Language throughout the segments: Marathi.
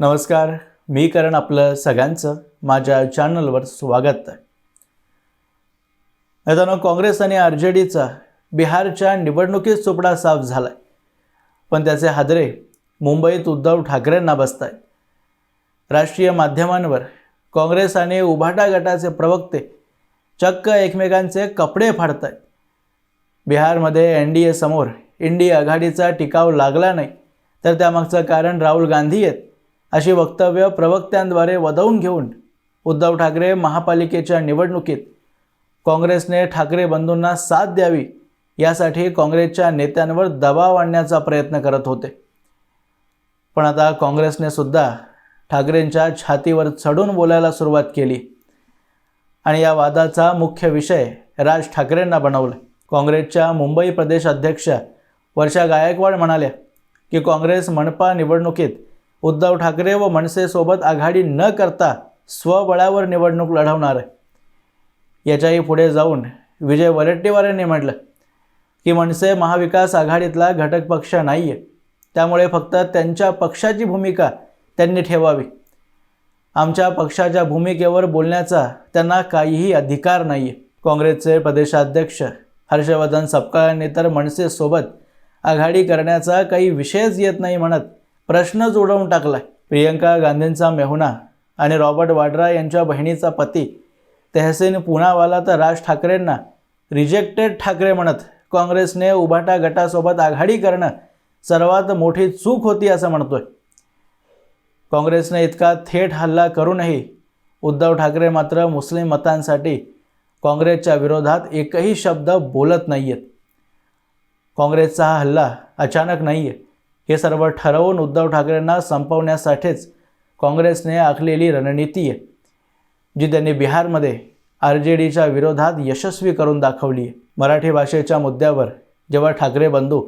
नमस्कार मी करण आपलं सगळ्यांचं माझ्या चॅनलवर स्वागत. आहे मित्रांनो काँग्रेस आणि आर जे डीचा बिहारच्या निवडणुकीत चोपडा साफ झाला आहे पण त्याचे हादरे मुंबईत उद्धव ठाकरेंना बसत आहेत राष्ट्रीय माध्यमांवर काँग्रेस आणि उभाटा गटाचे प्रवक्ते चक्क एकमेकांचे कपडे फाडत आहेत बिहारमध्ये एन डी एसमोर इंडी आघाडीचा टिकाव लागला नाही तर त्यामागचं कारण राहुल गांधी आहेत. अशी वक्तव्य प्रवक्त्यांद्वारे वदवून घेऊन उद्धव ठाकरे महापालिकेच्या निवडणुकीत काँग्रेसने ठाकरे बंधूंना साथ द्यावी यासाठी काँग्रेसच्या नेत्यांवर दबाव आणण्याचा प्रयत्न करत होते. पण आता काँग्रेसने सुद्धा ठाकरेंच्या छातीवर चढून बोलायला सुरुवात केली आणि या वादाचा मुख्य विषय राज ठाकरेंना बनवलं. काँग्रेसच्या मुंबई प्रदेश अध्यक्षा वर्षा गायकवाड म्हणाल्या की काँग्रेस मनपा निवडणुकीत उद्धव ठाकरे व मनसेसोबत आघाडी न करता स्वबळावर निवडणूक लढवणार. आहे याच्याही पुढे जाऊन विजय वडेट्टीवार यांनी म्हटलं की मनसे महाविकास आघाडीतला घटक पक्ष नाही आहे त्यामुळे फक्त त्यांच्या पक्षाची भूमिका त्यांनी ठेवावी. आमच्या पक्षाच्या भूमिकेवर बोलण्याचा त्यांना काहीही अधिकार नाही आहे काँग्रेसचे प्रदेशाध्यक्ष हर्षवर्धन सपकाळ यांनी तर मनसेसोबत आघाडी करण्याचा काही विषयच येत नाही म्हणत. प्रश्नच उडवून टाकला प्रियंका गांधींचा मेहुणा आणि रॉबर्ट वाड्रा यांच्या बहिणीचा पती. तेहसीन पुनावाला तर राज ठाकरेंना रिजेक्टेड ठाकरे म्हणत काँग्रेसने उभाटा गटासोबत आघाडी करणं सर्वात मोठी चूक होती असं म्हणतोय. काँग्रेसने इतका थेट हल्ला करूनही उद्धव ठाकरे मात्र मुस्लिम मतांसाठी काँग्रेसच्या विरोधात एकही शब्द बोलत नाही आहेत काँग्रेसचा हा हल्ला अचानक नाही आहे हे सर्व ठरवून उद्धव ठाकरेंना संपवण्यासाठीच काँग्रेसने आखलेली रणनीती आहे जी त्यांनी बिहारमध्ये आर जे डीच्या विरोधात यशस्वी करून दाखवली आहे. मराठी भाषेच्या मुद्द्यावर जेव्हा ठाकरे बंधू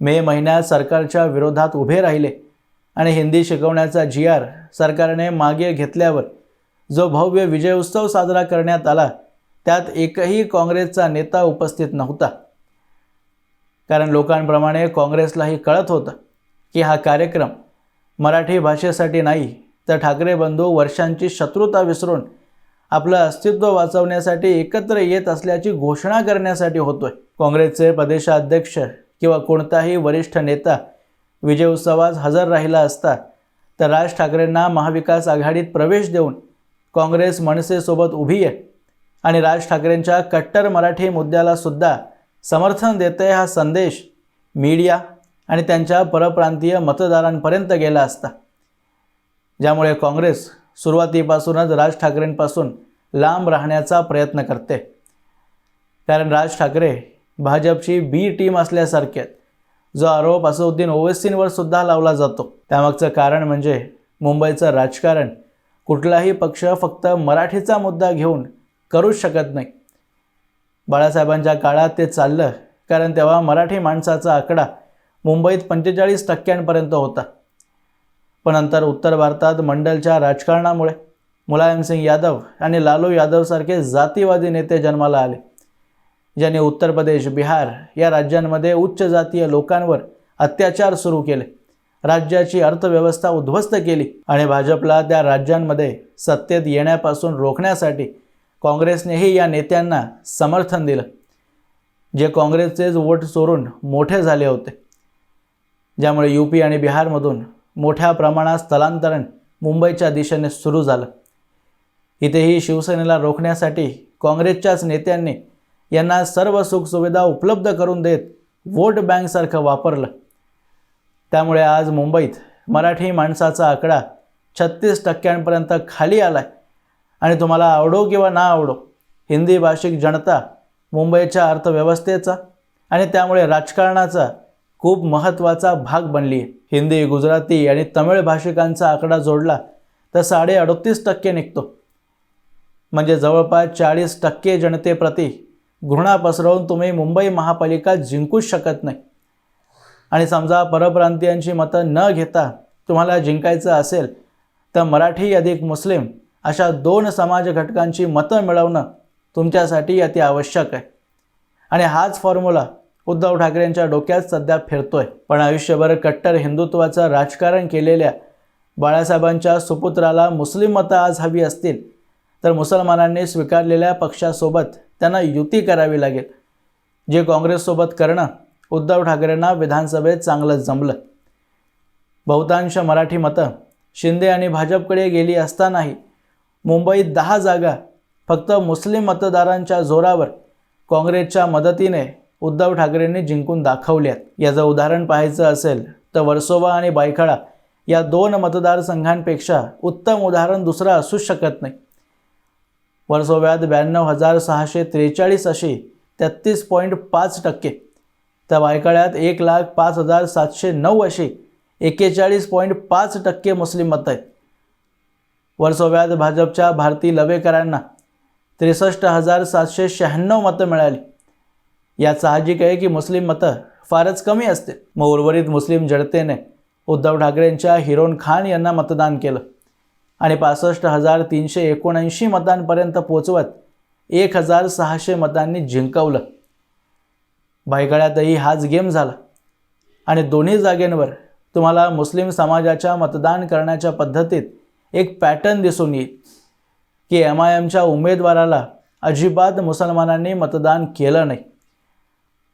मे महिन्यात सरकारच्या विरोधात उभे राहिले आणि हिंदी शिकवण्याचा जी आर सरकारने मागे घेतल्यावर जो भव्य विजय उत्सव साजरा करण्यात आला त्यात एकही काँग्रेसचा नेता उपस्थित नव्हता. कारण लोकांप्रमाणे काँग्रेसलाही कळत होतं की हा कार्यक्रम मराठी भाषेसाठी नाही तर ठाकरे बंधू वर्षांची शत्रुता विसरून आपलं अस्तित्व वाचवण्यासाठी एकत्र येत असल्याची घोषणा करण्यासाठी होतोय. काँग्रेसचे प्रदेशाध्यक्ष किंवा कोणताही वरिष्ठ नेता विजय उत्सवात हजर राहिला असता तर राज ठाकरेंना महाविकास आघाडीत प्रवेश देऊन काँग्रेस मनसेसोबत उभी आहे आणि राज ठाकरेंच्या कट्टर मराठी मुद्द्याला सुद्धा समर्थन देते हा संदेश मीडिया आणि त्यांच्या परप्रांतीय मतदारांपर्यंत गेला असता. ज्यामुळे काँग्रेस सुरुवातीपासूनच राज ठाकरेंपासून लांब राहण्याचा प्रयत्न करते. कारण राज ठाकरे भाजपची बी टीम असल्यासारखे आहेत. जो आरोप असदुद्दीन ओवेसींवर सुद्धा लावला जातो. त्यामागचं कारण म्हणजे मुंबईचं राजकारण. कुठलाही पक्ष फक्त मराठीचा मुद्दा घेऊन करूच शकत नाही. बाळासाहेबांच्या काळात ते चाललं कारण तेव्हा मराठी माणसाचा आकडा मुंबईत पंचेचाळीस टक्क्यांपर्यंत होता. पण नंतर उत्तर भारतात मंडलच्या राजकारणामुळे मुलायमसिंग यादव आणि लालू यादवसारखे जातीवादी नेते जन्माला आले ज्यांनी उत्तर प्रदेश बिहार या राज्यांमध्ये उच्च जातीय लोकांवर अत्याचार सुरू केले राज्याची अर्थव्यवस्था उद्ध्वस्त केली आणि भाजपला त्या राज्यांमध्ये सत्तेत येण्यापासून रोखण्यासाठी काँग्रेसनेही या नेत्यांना समर्थन दिलं जे काँग्रेसचेच वोट चोरून मोठे झाले होते. ज्यामुळे यू पी आणि बिहारमधून मोठ्या प्रमाणात स्थलांतरण मुंबईच्या दिशेने सुरू झालं. इथेही शिवसेनेला रोखण्यासाठी काँग्रेसच्याच नेत्यांनी यांना सर्व सुखसुविधा उपलब्ध करून देत वोट बँकसारखं वापरलं. त्यामुळे आज मुंबईत मराठी माणसाचा आकडा छत्तीस टक्क्यांपर्यंत खाली आला आहे आणि तुम्हाला आवडो किंवा ना आवडो हिंदी भाषिक जनता मुंबईच्या अर्थव्यवस्थेचा आणि त्यामुळे राजकारणाचा खूप महत्त्वाचा भाग बनली. आहे हिंदी गुजराती आणि तमिळ भाषिकांचा आकडा जोडला तर साडे अडतीस टक्के निघतो. म्हणजे जवळपास चाळीस टक्के जनतेप्रती घृणा पसरवून तुम्ही मुंबई महापालिका जिंकूच शकत नाही. आणि समजा परप्रांतीयांची मतं न घेता तुम्हाला जिंकायचं असेल तर मराठी अधिक मुस्लिम अशा दोन समाज घटकांची मतं मिळवणं तुमच्यासाठी अति आवश्यक आहे. आणि हाच फॉर्म्युला उद्धव ठाकरेंच्या डोक्यात सध्या फिरतोय. पण आयुष्यभर कट्टर हिंदुत्वाचं राजकारण केलेल्या बाळासाहेबांच्या सुपुत्राला मुस्लिम मतं आज हवी असतील तर मुसलमानांनी स्वीकारलेल्या पक्षासोबत त्यांना युती करावी लागेल. जे काँग्रेससोबत करणं उद्धव ठाकरेंना विधानसभेत चांगलं जमलं. बहुतांश मराठी मतं शिंदे आणि भाजपकडे गेली असतानाही मुंबईत दहा जागा फक्त मुस्लिम मतदारांच्या जोरावर काँग्रेसच्या मदतीने उद्धव ठाकरेंनी जिंकून दाखवल्यात. याचं उदाहरण पाहायचं असेल तर वर्सोवा आणि बायखळा या दोन मतदारसंघांपेक्षा उत्तम उदाहरण दुसरं असूच शकत नाही. वर्सोव्यात ब्याण्णव हजार सहाशे त्रेचाळीस अशी तेहत्तीस पॉईंट पाच टक्के. तर बायकाळ्यात एक लाख पाच हजार सातशे नऊ अशी एक्केचाळीस पॉईंट पाच टक्के मुस्लिम मतं आहेत. वर्सोव्यात भाजपच्या भारती लवेकरांना त्रेसष्ट हजार सातशे शहाण्णव मतं मिळाली. यात साहजिक आहे की मुस्लिम मतं फारच कमी असते मग उर्वरित मुस्लिम जनतेने उद्धव ठाकरेंच्या हिरोन खान यांना मतदान केलं. आणि पासष्ट हजार तीनशे एकोणऐंशी मतांपर्यंत पोचवत एक हजार सहाशे मतांनी जिंकवलं. भायगळ्यातही हाच गेम झाला. आणि दोन्ही जागेंवर तुम्हाला मुस्लिम समाजाच्या मतदान करण्याच्या पद्धतीत एक पॅटर्न दिसून येईल की एम आय एमच्या उमेदवाराला अजिबात मुसलमानांनी मतदान केलं नाही.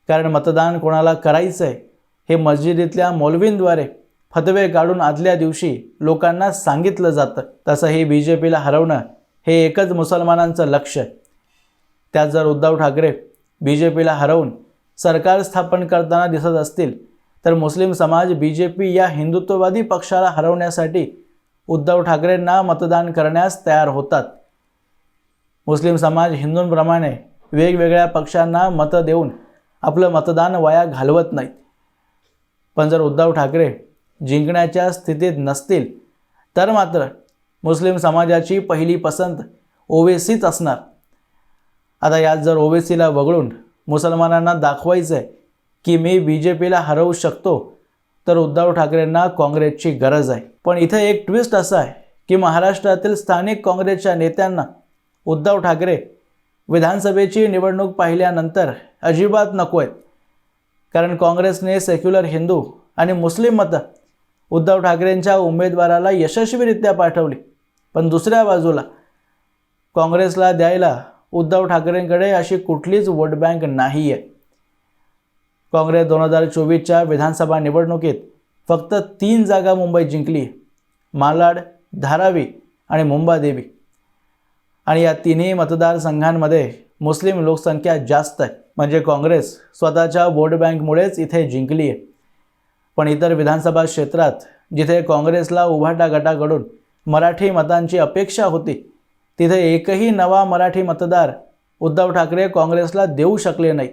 कारण मतदान कोणाला करायचं आहे हे मस्जिदीतल्या मौलवींद्वारे फतवे काढून आदल्या दिवशी लोकांना सांगितलं जातं. तसं हे बी जे पीला हरवणं हे एकच मुसलमानांचं लक्ष आहे. त्यात जर उद्धव ठाकरे बी जे पीला हरवून सरकार स्थापन करताना दिसत असतील तर मुस्लिम समाज बी जे पी या हिंदुत्ववादी पक्षाला हरवण्यासाठी उद्धव ठाकरेंना मतदान करण्यास तयार होतात. मुस्लिम समाज हिंदूंप्रमाणे वेगवेगळ्या पक्षांना मतं देऊन आपलं मतदान वाया घालवत नाहीत पण जर उद्धव ठाकरे जिंकण्याच्या स्थितीत नसतील तर मात्र मुस्लिम समाजाची पहिली पसंत ओवेसीच असणार. आता यात जर ओवेसीला वगळून मुसलमानांना दाखवायचं आहे की मी बी जे पीला हरवू शकतो तर उद्धव ठाकरेंना काँग्रेसची गरज आहे. पण इथं एक ट्विस्ट असा आहे की महाराष्ट्रातील स्थानिक काँग्रेसच्या नेत्यांना उद्धव ठाकरे विधानसभेची निवडणूक पाहिल्यानंतर अजिबात नको आहेत. कारण काँग्रेसने सेक्युलर हिंदू आणि मुस्लिम मतं उद्धव ठाकरेंच्या उमेदवाराला यशस्वीरित्या पाठवली. पण दुसऱ्या बाजूला काँग्रेसला द्यायला उद्धव ठाकरेंकडे अशी कुठलीच वोट बँक नाही आहे काँग्रेस दोन हजार चोवीसच्या विधानसभा निवडणुकीत फक्त तीन जागा मुंबई जिंकली मालाड धारावी आणि मुंबादेवी. आणि या तिन्ही मतदारसंघांमध्ये मुस्लिम लोकसंख्या जास्त आहे. म्हणजे काँग्रेस स्वतःच्या वोट बँकमुळेच इथे जिंकली आहे. पण इतर विधानसभा क्षेत्रात जिथे काँग्रेसला उभाटा गटाकडून मराठी मतांची अपेक्षा होती तिथे एकही नवा मराठी मतदार उद्धव ठाकरे काँग्रेसला देऊ शकले नाही.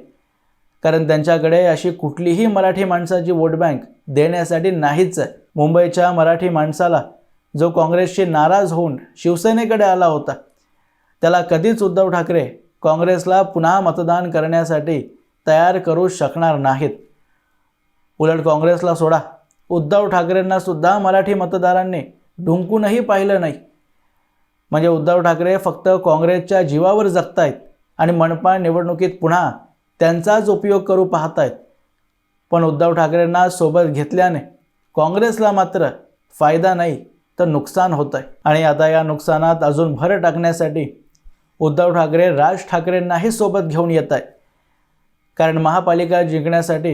कारण त्यांच्याकडे अशी कुठलीही मराठी माणसाची वोट बँक देण्यासाठी नाहीच आहे. मुंबईच्या मराठी माणसाला जो काँग्रेसशी नाराज होऊन शिवसेनेकडे आला होता त्याला कधीच उद्धव ठाकरे काँग्रेसला पुन्हा मतदान करण्यासाठी तयार करू शकणार नाहीत. उलट काँग्रेसला सोडा. उद्धव ठाकरेंना सुद्धा मराठी मतदारांनी ढुंकूनही पाहिलं नाही. म्हणजे उद्धव ठाकरे फक्त काँग्रेसच्या जीवावर जगतायत आणि मनपा निवडणुकीत पुन्हा त्यांचाच उपयोग करू पाहतायत. पण उद्धव ठाकरेंना सोबत घेतल्याने काँग्रेसला मात्र फायदा नाही तर नुकसान होत आहे आणि आता या नुकसानात अजून भर टाकण्यासाठी उद्धव ठाकरे राज ठाकरेंनाही सोबत घेऊन येत आहे कारण महापालिका जिंकण्यासाठी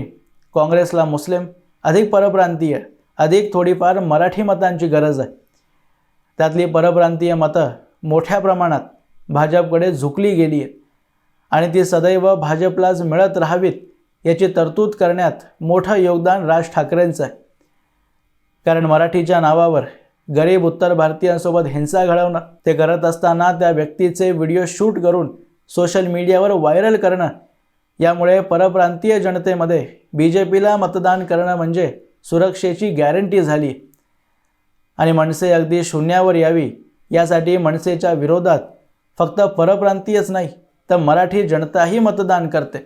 काँग्रेसला मुस्लिम अधिक परप्रांतीय अधिक थोडीफार मराठी मतांची गरज आहे. त्यातली परप्रांतीय मतं मोठ्या प्रमाणात भाजपकडे झुकली गेली आहेत आणि ती सदैव भाजपलाच मिळत राहावीत याची तरतूद करण्यात मोठं योगदान राज ठाकरेंचं आहे. कारण मराठीच्या नावावर गरीब उत्तर भारतीयांसोबत हिंसा घडवणं. ते करत असताना त्या व्यक्तीचे व्हिडिओ शूट करून सोशल मीडियावर व्हायरल करणं. यामुळे परप्रांतीय जनतेमध्ये बी जे पीला मतदान करणं म्हणजे सुरक्षेची गॅरंटी झाली. आणि मनसे अगदी शून्यावर यावी यासाठी मनसेच्या विरोधात फक्त परप्रांतीयच नाही तर मराठी जनताही मतदान करते.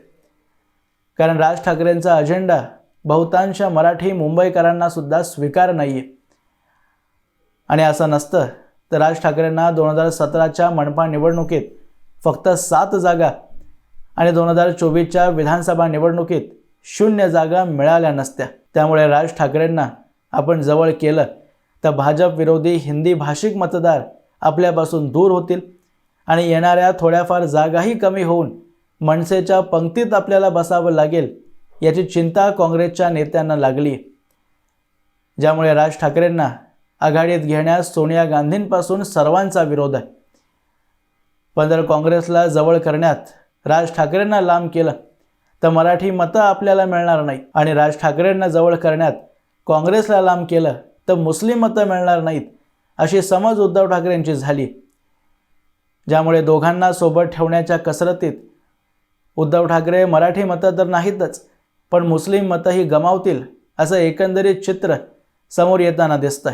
कारण राज ठाकरेंचा अजेंडा बहुतांश मराठी मुंबईकरांनासुद्धा स्वीकार नाही आहे आणि असं नसतं. तर राज ठाकरेंना दोन हजार सतराच्या मनपा निवडणुकीत फक्त सात जागा आणि दोन हजार चोवीसच्या विधानसभा निवडणुकीत शून्य जागा मिळाल्या नसत्या. त्यामुळे राज ठाकरेंना आपण जवळ केलं तर भाजप विरोधी हिंदी भाषिक मतदार आपल्यापासून दूर होतील आणि येणाऱ्या थोड्याफार जागाही कमी होऊन मनसेच्या पंक्तीत आपल्याला बसावं लागेल याची चिंता काँग्रेसच्या नेत्यांना लागली. ज्यामुळे राज ठाकरेंना आघाडीत घेण्यास सोनिया गांधींपासून सर्वांचा विरोध आहे. पण जर काँग्रेसला जवळ करण्यात राज ठाकरेंना लांब केलं तर मराठी मतं आपल्याला मिळणार नाही आणि राज ठाकरेंना जवळ करण्यात काँग्रेसला लांब केलं तर मुस्लिम मतं मिळणार नाहीत अशी समज उद्धव ठाकरेंची झाली. ज्यामुळे दोघांना सोबत ठेवण्याच्या कसरतीत उद्धव ठाकरे मराठी मतं तर नाहीतच पण मुस्लिम मतंही गमावतील असं एकंदरीत चित्र समोर येताना दिसतंय.